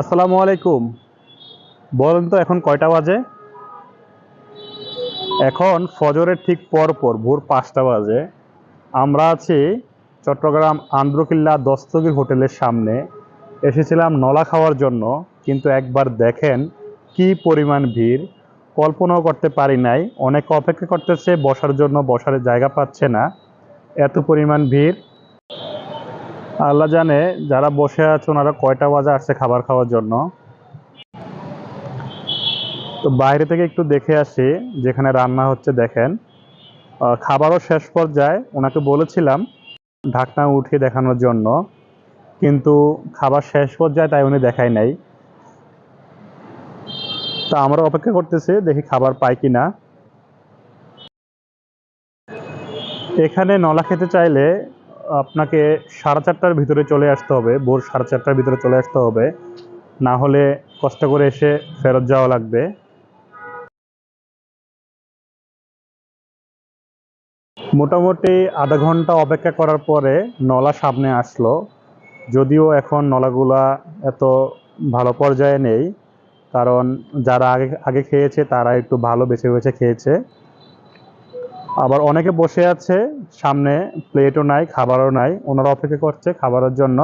আসসালামু আলাইকুম। বলেন তো, এখন কয়টা বাজে? এখন ফজরের ঠিক পর পর ভোর পাঁচটা বাজে। আমরা আছি চট্টগ্রাম আন্দ্রকিল্লা দস্তগীর হোটেলের সামনে। এসেছিলাম নলা খাওয়ার জন্য, কিন্তু একবার দেখেন কি পরিমাণ ভিড়। কল্পনাও করতে পারি নাই, অনেক অপেক্ষা করতেছে, বসার জন্য বসার জায়গা পাচ্ছে না। এত পরিমাণ ভিড়। আল্লাহ জানে যারা বসে আছে, ওনারা কয়টা বাজে আসছে খাবার খাওয়ার জন্য। তো বাইরে থেকে একটু দেখে আসি, যেখানে রান্না হচ্ছে, দেখেন। খাবারও শেষ পর্যায়ে ওনাকে বলেছিলাম ঢাকনা উঠিয়ে দেখানোর জন্য, কিন্তু খাবার শেষ পর্যায়ে তাই উনি দেখায় নাই। তা আমরা অপেক্ষা করতেছি, দেখি খাবার পাই কিনা। এখানে নলা খেতে চাইলে আপনাকে সাড়ে চারটার ভিতরে চলে আসতে হবে, ভোর সাড়ে চারটার ভিতরে চলে আসতে হবে। না হলে কষ্ট করে এসে ফেরত যাওয়া লাগবে। মোটামুটি আধা ঘণ্টা অপেক্ষা করার পরে নলা সামনে আসলো। যদিও এখন নলাগুলা এত ভালো পর্যায়ে নেই, কারণ যারা আগে আগে খেয়েছে তারা একটু ভালো বেছে বেছে খেয়েছে। আবার অনেকে বসে আছে, সামনে প্লেটও নাই, খাবারও নাই, ওনারা অপেক্ষা করছে খাবারের জন্য।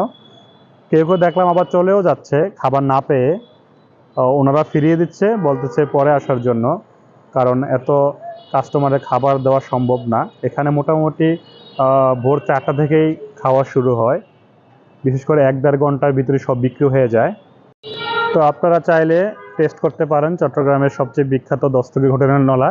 কেউ কেউ দেখলাম আবার চলেও যাচ্ছে, খাবার না পেয়ে ওনারা ফিরিয়ে দিচ্ছে, বলতেছে পরে আসার জন্য, কারণ এত কাস্টমারের খাবার দেওয়া সম্ভব না। এখানে মোটামুটি ভোর চারটা থেকেই খাওয়া শুরু হয়। বিশেষ করে এক দেড় ঘণ্টার ভিতরে সব বিক্রি হয়ে যায়। তো আপনারা চাইলে টেস্ট করতে পারেন, চট্টগ্রামের সবচেয়ে বিখ্যাত দস্তগীর হোটেলের নলা।